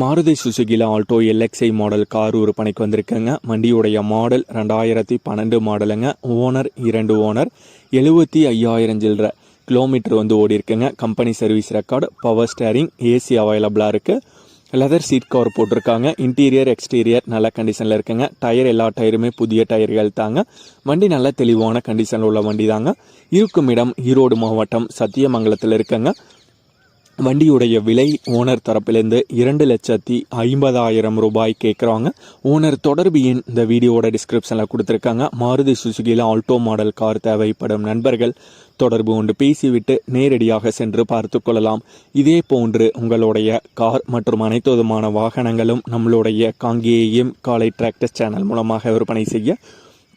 மாருதி சுசுகியில் Alto LXI model car விற்பனைக்கு வந்திருக்குங்க. வண்டியுடைய மாடல் ரெண்டாயிரத்தி பன்னெண்டு மாடலுங்க ஓனர் இரண்டு ஓனர் எழுபத்தி ஐயாயிரம் சில்லற கிலோமீட்டர் வந்து ஓடி இருக்குங்க company service record power steering AC அவைலபிளாக இருக்குது லெதர் சீட் கவர் போட்டிருக்காங்க. இன்டீரியர் எக்ஸ்டீரியர் நல்ல கண்டிஷனில் இருக்குங்க. டயர் எல்லா டயருமே புதிய டயர்கள் தாங்க. வண்டி நல்ல தெளிவான கண்டிஷனில் உள்ள வண்டி தாங்க இருக்கும் இடம் ஈரோடு மாவட்டம் சத்தியமங்கலத்தில் இருக்குங்க. வண்டியுடைய விலை ஓனர் தரப்பிலிருந்து இரண்டு லட்சத்தி ஐம்பதாயிரம் ரூபாய் கேட்குறாங்க ஓனர் தொடர்பு எண் இந்த வீடியோவோட டிஸ்கிரிப்ஷனில் கொடுத்துருக்காங்க. மாருதி சுசுகியில் ஆல்டோ மாடல் கார் தேவைப்படும் நண்பர்கள் தொடர்பு கொண்டு பேசிவிட்டு நேரடியாக சென்று பார்த்து கொள்ளலாம். இதே போன்று உங்களுடைய கார் மற்றும் அனைத்து விதமான வாகனங்களும் நம்மளுடைய காங்கேயம் காலை டிராக்டர் சேனல் மூலமாக விற்பனை செய்ய